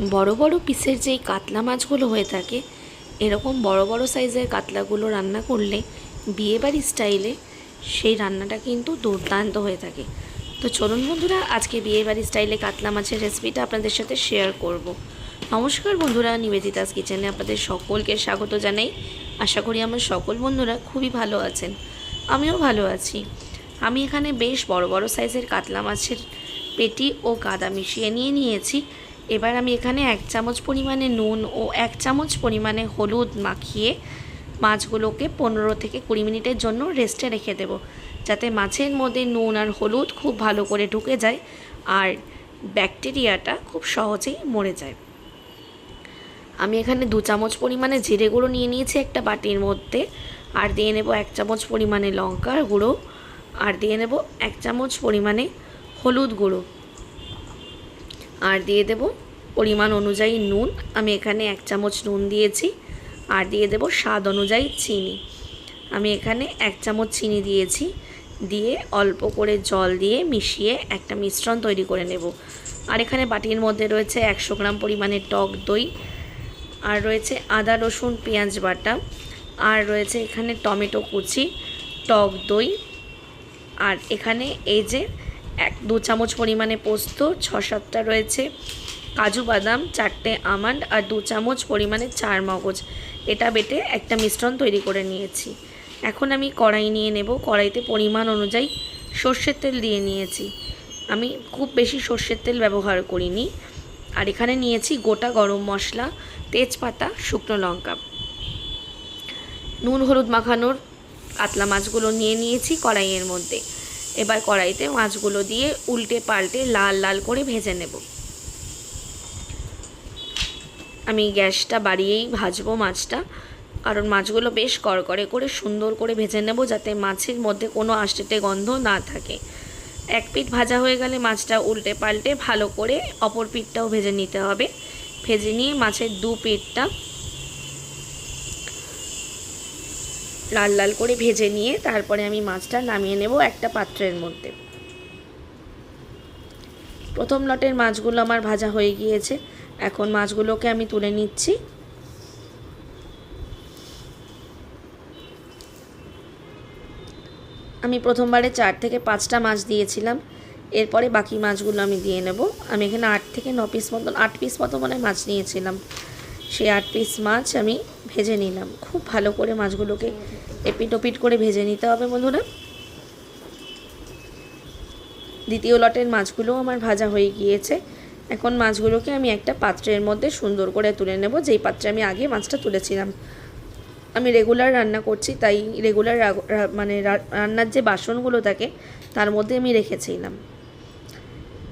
বড় বড় পিসের যেই কাতলা মাছগুলো হয়ে থাকে, এরকম বড় বড় সাইজের কাতলাগুলো রান্না করলে, বিয়েবাড়ি স্টাইলে সেই রান্নাটা কিন্তু দুর্দান্ত হয়ে থাকে। তো চলুন বন্ধুরা, আজকে বিয়েবাড়ি স্টাইলে কাতলা মাছের রেসিপিটা আপনাদের সাথে শেয়ার করব। নমস্কার বন্ধুরা, নিবেদিতাস কিচেনে আপনাদের সকলকে স্বাগত জানাই। আশা করি আমার সকল বন্ধুরা খুবই ভালো আছেন। আমিও ভালো আছি। আমি এখানে বেশ বড় বড় সাইজের কাতলা মাছের পেটি ও গাদা মিশিয়ে নিয়ে নিয়েছি। এবার আমি এখানে এক চামচ পরিমাণে নুন ও এক চামচ পরিমাণে হলুদ মাখিয়ে মাছগুলোকে পনেরো থেকে কুড়ি মিনিটের জন্য রেস্টে রেখে দেব, যাতে মাছের মধ্যে নুন আর হলুদ খুব ভালো করে ঢুকে যায় আর ব্যাকটেরিয়াটা খুব সহজেই মরে যায়। আমি এখানে দু চামচ পরিমাণে জিরে গুঁড়ো নিয়ে নিয়েছি একটা বাটির মধ্যে, আর দিয়ে নেব এক চামচ পরিমাণে লঙ্কার গুঁড়ো, আর দিয়ে নেব এক চামচ পরিমাণে হলুদ গুঁড়ো। আর দিয়ে দেব পরিমাণ অনুযায়ী নুন। আমি এখানে এক চামচ নুন দিয়েছি। আর দিয়ে দেব স্বাদ অনুযায়ী চিনি। আমি এখানে এক চামচ চিনি দিয়েছি। দিয়ে অল্প করে জল দিয়ে মিশিয়ে একটা মিশ্রণ তৈরি করে নেব। আর এখানে বাটির মধ্যে রয়েছে একশো গ্রাম পরিমাণে টক দই। আর রয়েছে আদা, রসুন, পেঁয়াজ বাটা। আর রয়েছে এখানে টমেটো কুচি, টক দই। আর এখানে এই যে এক দু চামচ পরিমাণে পোস্ত, ছ সাতটা রয়েছে কাজু বাদাম, চারটে আমান্ড আর দু চামচ পরিমাণে চার মগজ। এটা বেটে একটা মিশ্রণ তৈরি করে নিয়েছি। এখন আমি কড়াই নিয়ে নেব। কড়াইতে পরিমাণ অনুযায়ী সর্ষের তেল দিয়ে নিয়েছি। আমি খুব বেশি সর্ষের তেল ব্যবহার করিনি। আর এখানে নিয়েছি গোটা গরম মশলা, তেজপাতা, শুকনো লঙ্কা। নুন হলুদ মাখানোর কাতলা মাছগুলো নিয়ে নিয়েছি কড়াইয়ের মধ্যে। এবার কড়াইতে মাছগুলো দিয়ে উল্টে পাল্টে লাল লাল করে ভেজে নেব। আমি গ্যাসটা বাড়িয়েই ভাজবো মাছটা, কারণ মাছগুলো বেশ কড়কড়ে করে সুন্দর করে ভেজে নেব যাতে মাছের মধ্যে কোনো আষ্টেটে গন্ধ না থাকে। এক পিঠ ভাজা হয়ে গেলে মাছটা উল্টে পাল্টে ভালো করে অপর পিঠটাও ভেজে নিতে হবে। ভেজে নিয়ে মাছের দু পিঠটা লাল লাল করে ভেজে নিয়ে তারপরে আমি মাছটা নামিয়ে নেব একটা পাত্রের মধ্যে। প্রথম লটের মাছগুলো আমার ভাজা হয়ে গিয়েছে। এখন মাছগুলোকে আমি তুলে নিচ্ছি। আমি প্রথমবারে চার থেকে পাঁচটা মাছ দিয়েছিলাম। এরপরে বাকি মাছগুলো আমি দিয়ে নেব। আমি এখানে আট থেকে ন পিস মতন আট পিস মতো মানে মাছ নিয়েছিলাম। সেই আট পিস মাছ আমি ভেজে নিলাম। খুব ভালো করে মাছগুলোকে এপিট ওপিট করে ভেজে নিতে হবে বন্ধুরা। দ্বিতীয় লটের মাছগুলোও আমার ভাজা হয়ে গিয়েছে। এখন মাছগুলোকে আমি একটা পাত্রের মধ্যে সুন্দর করে তুলে নেব। যেই পাত্রে আমি আগে মাছটা তুলেছিলাম। আমি রেগুলার রান্না করছি, তাই রেগুলার মানে রান্নার যে বাসনগুলো থাকে, তার মধ্যে আমি রেখেছিলাম।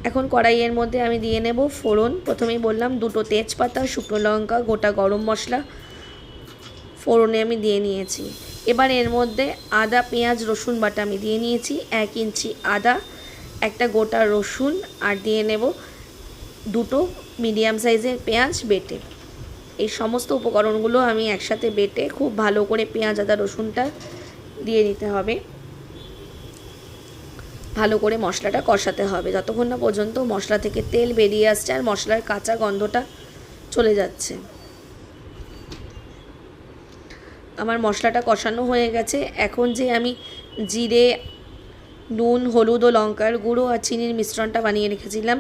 এখন কড়াইয়ের মধ্যে আমি দিয়ে নেব ফোড়ন। প্রথমেই বললাম দুটো তেজপাতা, শুকনো লঙ্কা, গোটা গরম মশলা ফোড়নে আমি দিয়ে নিয়েছি। এবার এর মধ্যে আদা, পেঁয়াজ, রসুন বাটা আমি দিয়ে নিয়েছি, এক ইঞ্চি আদা, একটা গোটা রসুন আর দিয়ে নেব দুটো মিডিয়াম সাইজের পেঁয়াজ বেটে। এই সমস্ত উপকরণগুলো আমি একসাথে বেটে খুব ভালো করে পেঁয়াজ, আদা, রসুনটা দিয়ে নিতে হবে। ভালো করে মশলাটা কষাতে হবে। যতক্ষণ না পর্যন্ত মশলা থেকে তেল বেরিয়ে আসছে আর মশলার কাঁচা গন্ধটা চলে যাচ্ছে। আমার মশলাটা কষানো হয়ে গেছে। এখন যে আমি জিরে, নুন, হলুদ ও লঙ্কার গুঁড়ো আর চিনির মিশ্রণটা বানিয়ে রেখেছিলাম,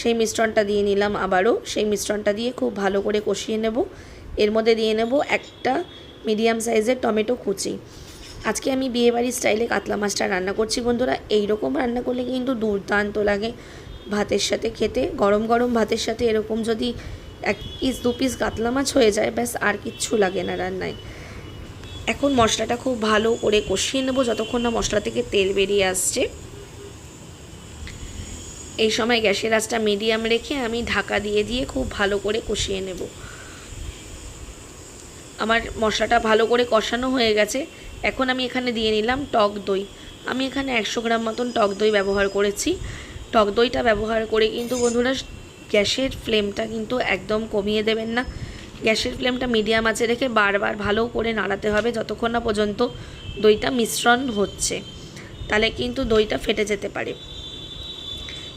সেই মিশ্রণটা দিয়ে নিলাম আবারও। সেই মিশ্রণটা দিয়ে খুব ভালো করে কষিয়ে নেব। এর মধ্যে দিয়ে নেব একটা মিডিয়াম সাইজের টমেটো কুচি। আজকে আমি বিয়েবাড়ির স্টাইলে কাতলা মাছটা রান্না করছি, বন্ধুরা। এই রকম রান্না করলে কিন্তু দুর্দান্ত লাগে ভাতের সাথে খেতে। গরম গরম ভাতের সাথে এরকম যদি এক পিস দু পিস কাতলা মাছ হয়ে যায়, ব্যাস, আর কিচ্ছু লাগে না রান্নায়। এখন মশলাটা খুব ভালো করে কষিয়ে নেব, যতক্ষণ না মশলা থেকে তেল বেরিয়ে আসছে। এই সময় গ্যাসের আঁচটা মিডিয়াম রেখে আমি ঢাকা দিয়ে দিয়ে খুব ভালো করে কষিয়ে নেব। আমার মশলাটা ভালো করে কষানো হয়ে গেছে। এখন আমি এখানে দিয়ে নিলাম টক দই। আমি এখানে একশো গ্রাম মতন টক দই ব্যবহার করেছি। টক দইটা ব্যবহার করে কিন্তু বন্ধুরা, গ্যাসের ফ্লেমটা কিন্তু একদম কমিয়ে দেবেন না। গ্যাসের ফ্লেমটা মিডিয়াম আছে রেখে বারবার ভালো করে নাড়াতে হবে যতক্ষণ না পর্যন্ত দইটা মিশ্রণ হচ্ছে। তাহলে কিন্তু দইটা ফেটে যেতে পারে।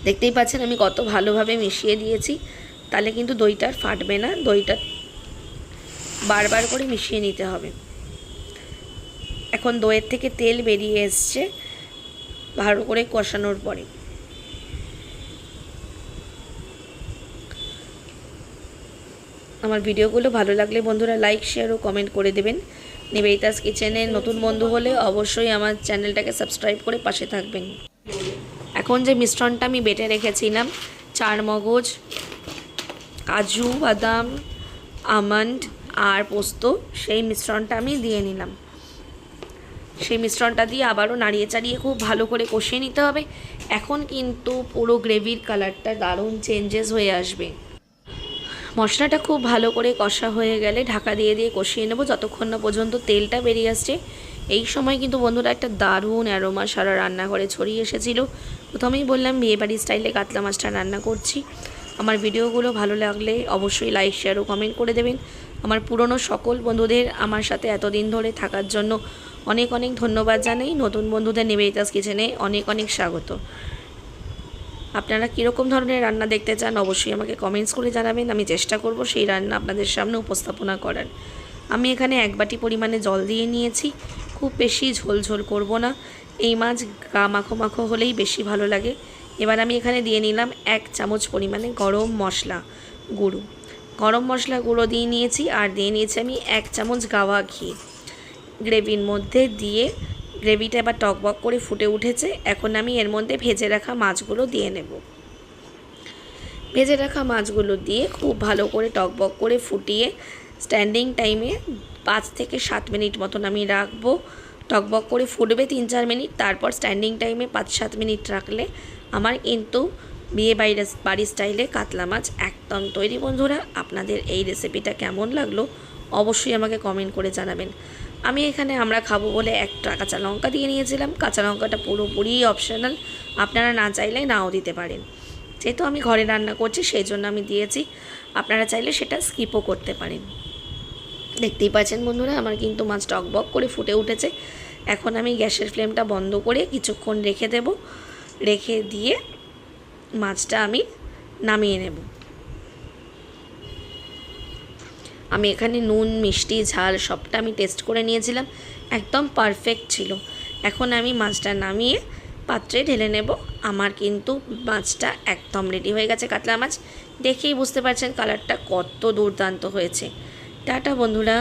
দেখতেই পাচ্ছেন আমি কত ভালোভাবে মিশিয়ে দিয়েছি। তাহলে কিন্তু দইটা ফাটবে না। দইটা বারবার করে মিশিয়ে নিতে হবে। এখন দইয়ের থেকে তেল বেরিয়ে এসছে, ভালো করে কষানোর পরে। আমার ভিডিওগুলো ভালো লাগলে বন্ধুরা লাইক, শেয়ার ও কমেন্ট করে দেবেন। নিবেদিতাস কিচেনে নতুন বন্ধু হলে অবশ্যই আমার চ্যানেলটাকে সাবস্ক্রাইব করে পাশে থাকবেন। এখন যে মিশ্রণটা আমি বেটে রেখেছিলাম, চার মগজ, কাজু, বাদাম, আমন্ড আর পোস্ত, সেই মিশ্রণটা আমি দিয়ে নিলাম। সেই মিশ্রণটা দিয়ে আবারও নাড়িয়ে চাড়িয়ে খুব ভালো করে কষিয়ে নিতে হবে। এখন কিন্তু পুরো গ্রেভির কালারটা দারুণ চেঞ্জেস হয়ে আসবে। মশলাটা খুব ভালো করে কষা হয়ে গেলে ঢাকা দিয়ে দিয়ে কষিয়ে নেব। যতক্ষণ না পর্যন্ত তেলটা বেরিয়ে আসছে। এই সময় কিন্তু বন্ধুরা একটা দারুণ অ্যারোমা সারা রান্নাঘরে ছড়িয়ে এসেছিল। প্রথমেই বললাম বিয়েবাড়ির স্টাইলে কাতলা মাছটা রান্না করছি। আমার ভিডিওগুলো ভালো লাগলে অবশ্যই লাইক শেয়ার ও কমেন্ট করে দেবেন। আমার পুরনো সকল বন্ধুদের আমার সাথে এতদিন ধরে থাকার জন্য অনেক অনেক ধন্যবাদ জানাই। নতুন বন্ধুদের নিবেদিতাস কিচেনে অনেক অনেক স্বাগত। আপনারা কীরকম ধরনের রান্না দেখতে চান অবশ্যই আমাকে কমেন্টস করে জানাবেন। আমি চেষ্টা করব সেই রান্না আপনাদের সামনে উপস্থাপনা করার। আমি এখানে এক বাটি পরিমাণে জল দিয়ে নিয়েছি। খুব বেশি ঝোলঝোল ঝোল করব না। এই মাছ গা মাখো মাখো হলেই বেশি ভালো লাগে। এবার আমি এখানে দিয়ে নিলাম এক চামচ পরিমাণে গরম মশলা গুঁড়ো। গরম মশলা গুঁড়ো দিয়ে নিয়েছি আর দিয়ে নিয়েছি আমি এক চামচ গাওয়া ঘি। গ্রেভির মধ্যে দিয়ে গ্রেভিটা এবার টকবক করে ফুটে উঠেছে। এখন আমি এর মধ্যে ভেজে রাখা মাছগুলো দিয়ে নেব। ভেজে রাখা মাছগুলো দিয়ে খুব ভালো করে টকবক করে ফুটিয়ে স্ট্যান্ডিং টাইমে পাঁচ থেকে সাত মিনিট মতন আমি রাখব। টকবক করে ফুটবে তিন চার মিনিট, তারপর স্ট্যান্ডিং টাইমে পাঁচ সাত মিনিট রাখলে আমার কিন্তু বিয়ে বাড়ির বাড়ির স্টাইলে কাতলা মাছ একদম তৈরি। বন্ধুরা, আপনাদের এই রেসিপিটা কেমন লাগল অবশ্যই আমাকে কমেন্ট করে জানাবেন। আমি এখানে আমরা খাব বলে একটা কাঁচা লঙ্কা দিয়ে নিয়েছিলাম। কাঁচা লঙ্কাটা পুরোপুরি অপশনাল আপনারা না চাইলে নাও দিতে পারেন। যেহেতু আমি ঘরে রান্না করছি, সেই জন্য আমি দিয়েছি। আপনারা চাইলে সেটা স্কিপও করতে পারেন। দেখতেই পাচ্ছেন বন্ধুরা, আমার কিন্তু মাছ টকবক করে ফুটে উঠেছে। এখন আমি গ্যাসের ফ্লেমটা বন্ধ করে কিছুক্ষণ রেখে দেব। রেখে দিয়ে মাছটা আমি নামিয়ে নেব। আমি এখানে নুন, মিষ্টি, ঝাল সবটা আমি টেস্ট করে নিয়েছিলাম। একদম পারফেক্ট ছিল। এখন আমি মাছটা নামিয়ে পাত্রে ঢেলে নেব। আমার কিন্তু মাছটা একদম রেডি হয়ে গেছে কাতলা মাছ। দেখেই বুঝতে পারছেন কালারটা কত দুর্দান্ত হয়েছে। টাটা বন্ধুরা।